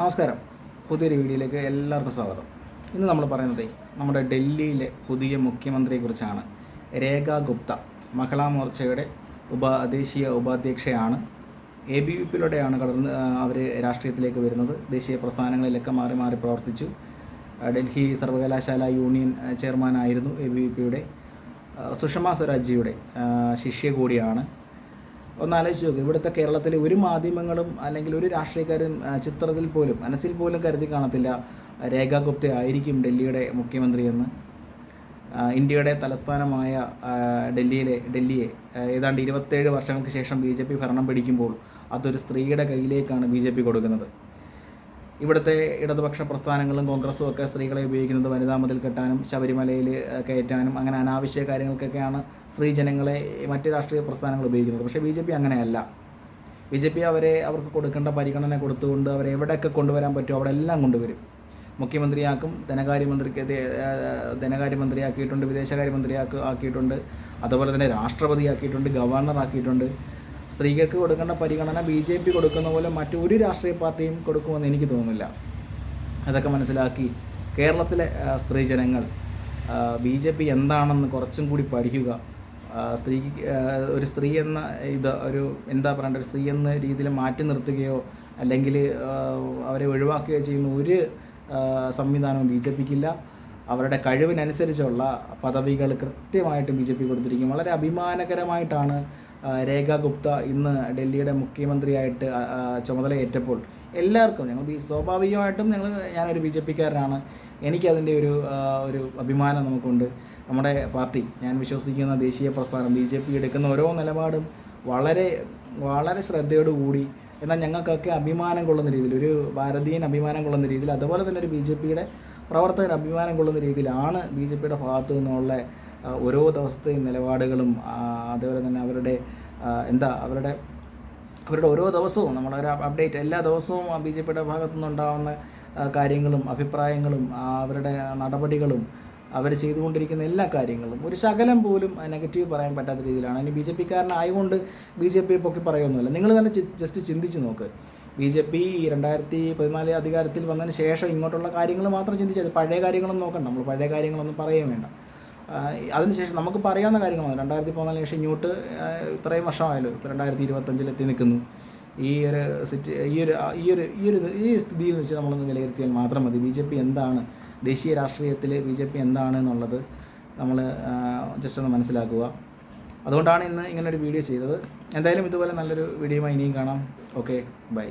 നമസ്കാരം. പുതിയൊരു വീഡിയോയിലേക്ക് എല്ലാവർക്കും സ്വാഗതം. ഇന്ന് നമ്മൾ പറയുന്നത് നമ്മുടെ ഡൽഹിയിലെ പുതിയ മുഖ്യമന്ത്രിയെക്കുറിച്ചാണ്. രേഖ ഗുപ്ത മഹിളാ മോർച്ചയുടെ ഉപ ദേശീയ ഉപാധ്യക്ഷയാണ്. എ ബി വി പിയിലൂടെയാണ് കടന്ന് അവർ രാഷ്ട്രീയത്തിലേക്ക് വരുന്നത്. ദേശീയ പ്രസ്ഥാനങ്ങളിലൊക്കെ മാറി മാറി പ്രവർത്തിച്ചു. ഡൽഹി സർവകലാശാല യൂണിയൻ ചെയർമാനായിരുന്നു എ ബി വി പിയുടെ. സുഷമ സ്വരാജിയുടെ ശിഷ്യ കൂടിയാണ്. ഒന്ന് ആലോചിച്ച് നോക്ക്. ഇവിടുത്തെ കേരളത്തിലെ ഒരു മാധ്യമങ്ങളും അല്ലെങ്കിൽ ഒരു രാഷ്ട്രീയക്കാരും ചിത്രത്തിൽ പോലും മനസ്സിൽ പോലും കരുതി കാണത്തില്ല രേഖ ഗുപ്ത ആയിരിക്കും ഡൽഹിയുടെ മുഖ്യമന്ത്രിയെന്ന് ഇന്ത്യയുടെ തലസ്ഥാനമായ ഡൽഹിയിലെ ഡൽഹിയെ ഏതാണ്ട് ഇരുപത്തേഴ് വർഷങ്ങൾക്ക് ശേഷം ബി ഭരണം പിടിക്കുമ്പോൾ അതൊരു സ്ത്രീയുടെ കയ്യിലേക്കാണ് ബി കൊടുക്കുന്നത്. ഇവിടുത്തെ ഇടതുപക്ഷ പ്രസ്ഥാനങ്ങളും കോൺഗ്രസും ഒക്കെ സ്ത്രീകളെ ഉപയോഗിക്കുന്നത് വനിതാ മതിൽ കെട്ടാനും ശബരിമലയിൽ കയറ്റാനും അങ്ങനെ അനാവശ്യ കാര്യങ്ങൾക്കൊക്കെയാണ് സ്ത്രീജനങ്ങളെ മറ്റ് രാഷ്ട്രീയ പ്രസ്ഥാനങ്ങൾ ഉപയോഗിക്കുന്നത്. പക്ഷേ ബി ജെ പി അങ്ങനെയല്ല. ബി ജെ പി അവരെ അവർക്ക് കൊടുക്കേണ്ട പരിഗണന കൊടുത്തുകൊണ്ട് അവരെ എവിടെയൊക്കെ കൊണ്ടുവരാൻ പറ്റുമോ അവിടെ എല്ലാം കൊണ്ടുവരും. മുഖ്യമന്ത്രിയാക്കും ധനകാര്യമന്ത്രിക്ക് ധനകാര്യമന്ത്രിയാക്കിയിട്ടുണ്ട് വിദേശകാര്യമന്ത്രിയാക്കി ആക്കിയിട്ടുണ്ട് അതുപോലെ തന്നെ രാഷ്ട്രപതിയാക്കിയിട്ടുണ്ട് ഗവർണറാക്കിയിട്ടുണ്ട്. സ്ത്രീകൾക്ക് കൊടുക്കേണ്ട പരിഗണന ബി ജെ പി കൊടുക്കുന്ന പോലെ മറ്റൊരു രാഷ്ട്രീയ പാർട്ടിയും കൊടുക്കുമെന്ന് എനിക്ക് തോന്നുന്നില്ല. അതൊക്കെ മനസ്സിലാക്കി കേരളത്തിലെ സ്ത്രീ ജനങ്ങൾ ബി ജെ പി എന്താണെന്ന് കുറച്ചും കൂടി പഠിക്കുക. സ്ത്രീ ഒരു സ്ത്രീ എന്ന ഇത് ഒരു എന്താ പറയണ്ട ഒരു സ്ത്രീ എന്ന രീതിയിൽ മാറ്റി നിർത്തുകയോ അല്ലെങ്കിൽ അവരെ ഒഴിവാക്കുകയോ ചെയ്യുന്ന ഒരു സംവിധാനവും ബി ജെ പിക്കില്ല. അവരുടെ കഴിവിനനുസരിച്ചുള്ള പദവികൾ കൃത്യമായിട്ട് ബി ജെ പി കൊടുത്തിരിക്കും. വളരെ അഭിമാനകരമായിട്ടാണ് രേഖ ഗുപ്ത ഇന്ന് ഡൽഹിയുടെ മുഖ്യമന്ത്രിയായിട്ട് ചുമതലയേറ്റപ്പോൾ എല്ലാവർക്കും ഞങ്ങൾ സ്വാഭാവികമായിട്ടും ഞങ്ങൾ ഞാനൊരു ബി ജെ പിക്കാരനാണ്. എനിക്കതിന്റെ ഒരു ഒരു അഭിമാനം നമുക്കുണ്ട്. നമ്മുടെ പാർട്ടി ഞാൻ വിശ്വസിക്കുന്ന ദേശീയ പ്രസ്ഥാനം ബി ജെ പി എടുക്കുന്ന ഓരോ നിലപാടും വളരെ വളരെ ശ്രദ്ധയോടുകൂടി എന്നാൽ ഞങ്ങൾക്കൊക്കെ അഭിമാനം കൊള്ളുന്ന രീതിയിൽ ഒരു ഭാരതീയൻ അഭിമാനം കൊള്ളുന്ന രീതിയിൽ അതുപോലെ തന്നെ ഒരു ബി ജെ പിയുടെ പ്രവർത്തകർ അഭിമാനം കൊള്ളുന്ന രീതിയിലാണ് ബി ജെ പിയുടെ ഭാഗത്തു നിന്നുള്ള ഓരോ ദിവസത്തെയും നിലപാടുകളും അതേപോലെ തന്നെ അവരുടെ എന്താ അവരുടെ അവരുടെ ഓരോ ദിവസവും നമ്മൾ ഒരു അപ്ഡേറ്റ് എല്ലാ ദിവസവും ബി ജെ പിയുടെ ഭാഗത്തു നിന്നുണ്ടാവുന്ന കാര്യങ്ങളും അഭിപ്രായങ്ങളും അവരുടെ നടപടികളും അവർ ചെയ്തുകൊണ്ടിരിക്കുന്ന എല്ലാ കാര്യങ്ങളും ഒരു ശകലം പോലും നെഗറ്റീവ് പറയാൻ പറ്റാത്ത രീതിയിലാണ്. അതിന് ബി ജെ പിക്കാരനായതുകൊണ്ട് ബി ജെ പി പൊക്കി പറയുമൊന്നുമില്ല നിങ്ങൾ തന്നെ ജസ്റ്റ് ചിന്തിച്ച് നോക്ക്. ബി ജെ പി രണ്ടായിരത്തി പതിനാല് അധികാരത്തിൽ വന്നതിന് ശേഷം ഇങ്ങോട്ടുള്ള കാര്യങ്ങൾ മാത്രം ചിന്തിച്ചാൽ പഴയ കാര്യങ്ങളൊന്നും നോക്കണ്ട. നമ്മൾ പഴയ കാര്യങ്ങളൊന്നും പറയുകയും വേണ്ട. അതിനുശേഷം നമുക്ക് പറയാവുന്ന കാര്യങ്ങളാണ്. രണ്ടായിരത്തി പതിനാലിന് ശേഷം ഇങ്ങോട്ട് ഇത്രയും വർഷമായല്ലോ. ഇപ്പോൾ രണ്ടായിരത്തി ഇരുപത്തഞ്ചിൽ എത്തി നിൽക്കുന്നു ഈ ഒരു സിറ്റി ഈ ഒരു ഈ ഒരു ഈ ഒരു ഈ ഒരു സ്ഥിതിയിൽ വെച്ച് നമ്മളൊന്ന് വിലയിരുത്തിയാൽ മാത്രം മതി. ബി ജെ പി എന്താണ്? ദേശീയ രാഷ്ട്രീയത്തിൽ ബി ജെ പി എന്താണ് എന്നുള്ളത് നമ്മൾ ജസ്റ്റ് ഒന്ന് മനസ്സിലാക്കുക. അതുകൊണ്ടാണ് ഇന്ന് ഇങ്ങനൊരു വീഡിയോ ചെയ്തത്. എന്തായാലും ഇതുപോലെ നല്ലൊരു വീഡിയോ ഇനിയും കാണാം. Okay bye.